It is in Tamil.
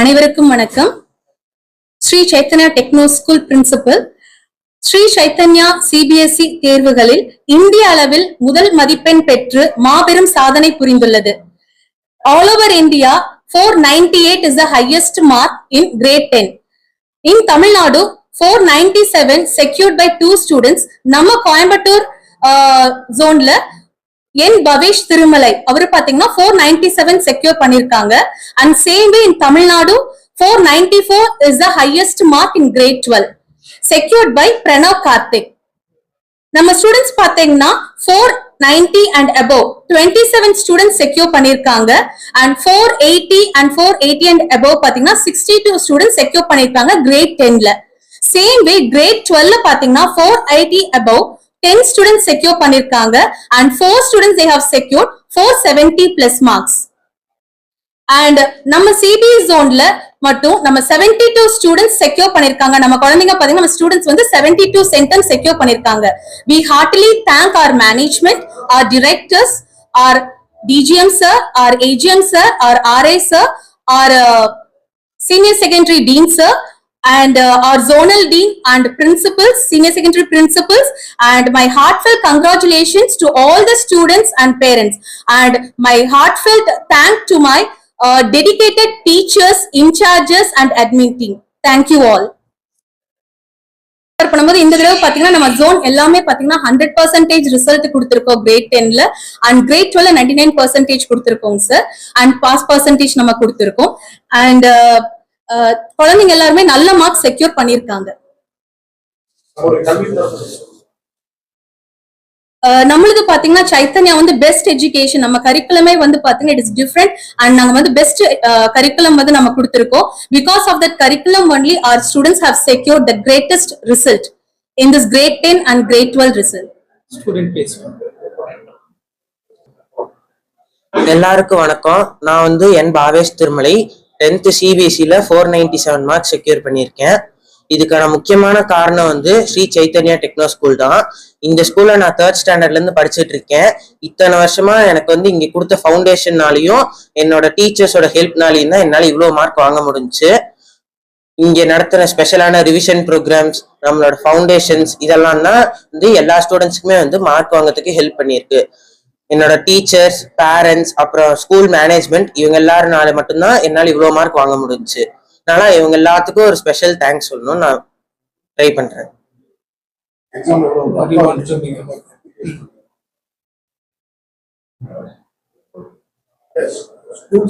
அனைவருக்கும் வணக்கம். Shri Chaitanya techno school principal. Shri Chaitanya CBSE தேர்வுகளில் இந்திய அளவில் முதல் மதிப்பெண் பெற்று மாபெரும் சாதனை புரிந்துள்ளது. All over India four ninety eight is the highest mark in grade ten in Tamil Nadu four ninety seven secured by two students நம்ம கோயம்புத்தூர் ஜோன்ல என் பவேஷ் திருமலை அவரு பாத்தீங்கன்னா ஃபோர் நைன்டி செவன் செக்யூர் பண்ணிருக்காங்க. And same way in Tamil Nadu four ninety four is the highest mark in grade twelve secured by Pranav Karthik நம்ம ஸ்டூடெண்ட்ஸ் பாத்தீங்கன்னா four ninety and above twenty seven students secure பண்ணிருக்காங்க. And four eighty and four eighty and above பாத்தீங்கன்னா சிக்ஸ்டி டூ ஸ்டூடெண்ட்ஸ் செக்யூர் பண்ணிருக்காங்க கிரேட் டென்ல சேம் வே கிரேட் டுவெல்ல பாத்தீங்கன்னா four eighty above ten students secure பண்ணிருக்காங்க. And four students they have secure four seventy plus marks and நம்ம சிபிஎஸ் ஜோன்ல மட்டும் நம்ம 72 டூ ஸ்டூடெண்ட்ஸ் செக்யூர் பண்ணிருக்காங்க. நம்ம குழந்தைங்க பாத்தீங்கன்னா நம்ம ஸ்டூடெண்ட்ஸ் வந்து 72 டூ சென்டென்ஸ் செக்யூர் பண்ணிருக்காங்க we heartily thank our management our directors our DGM sir our AGM sir our RI sir our senior secondary dean sir and uh, our zonal dean and principals senior secondary principals and my heartfelt congratulations to all the students and parents and my heartfelt thank to my uh, dedicated teachers in charges and admin team thank you all பண்ணும்போது இந்த தடவை பாத்தீங்கன்னா நம்ம ஜோன் எல்லாமே பாத்தீங்கன்னா ஹண்ட்ரட் பர்சன்டேஜ் ரிசல்ட் கொடுத்திருக்கோம் grade டென்ல and grade twelve ninety nine percentage கொடுத்திருக்கோம் சார் அண்ட் பாஸ் பர்சன்டேஜ் நம்ம கொடுத்திருக்கோம் அண்ட் குழந்தைங்க எல்லாருமே நல்ல மார்க் செக்யூர் பண்ணிருக்காங்க. ஒரு கல்வி தரப்பு அஹ் நம்மளுது பாத்தீங்கன்னா சைத்தன்யா வந்து பெஸ்ட் எஜுகேஷன் நம்ம கரிக்குலமே வந்து பாத்தீங்கன்னா இட் இஸ் டிஃப்ரெண்ட் அண்ட் நாங்க வந்து பெஸ்ட் கரிக்குலம் வந்து நம்ம கொடுத்திருக்கோம். Because of that curriculum only our students have secure the greatest result in this grade ten and grade twelve result எல்லாருக்கும் வணக்கம். நான் வந்து N Bhavesh Thirumalai. Tenth சிபிஎஸ்சியில் four ninety seven mark secure பண்ணியிருக்கேன். இதுக்கான முக்கியமான காரணம் வந்து ஸ்ரீ சைத்தன்யா டெக்னோ ஸ்கூல் தான். இந்த ஸ்கூல்ல நான் தேர்ட் ஸ்டாண்டர்ட்லேருந்து படிச்சுட்டு இருக்கேன். இத்தனை வருஷமா எனக்கு வந்து இங்கே கொடுத்த ஃபவுண்டேஷன்னாலையும் என்னோட டீச்சர்ஸோட ஹெல்ப்னாலையும் தான் என்னால் இவ்வளோ மார்க் வாங்க முடிஞ்சுச்சு இங்கே நடத்துகிற ஸ்பெஷலான ரிவிஷன் ப்ரோக்ராம்ஸ் நம்மளோட ஃபவுண்டேஷன்ஸ் இதெல்லாம் தான் வந்து எல்லா ஸ்டூடெண்ட்ஸ்க்குமே வந்து மார்க் வாங்குறதுக்கு ஹெல்ப் பண்ணியிருக்கு. என்னோட டீச்சர்ஸ் பேரண்ட்ஸ் அப்புறம் ஸ்கூல் மேனேஜ்மெண்ட் இவங்க எல்லாருனால மட்டும்தான் என்னால் இவ்வளோ மார்க் வாங்க முடிஞ்சுச்சு. அதனால இவங்க எல்லாத்துக்கும் ஒரு ஸ்பெஷல் தேங்க்ஸ் சொல்லணும்னு நான் ட்ரை பண்றேன். Yes.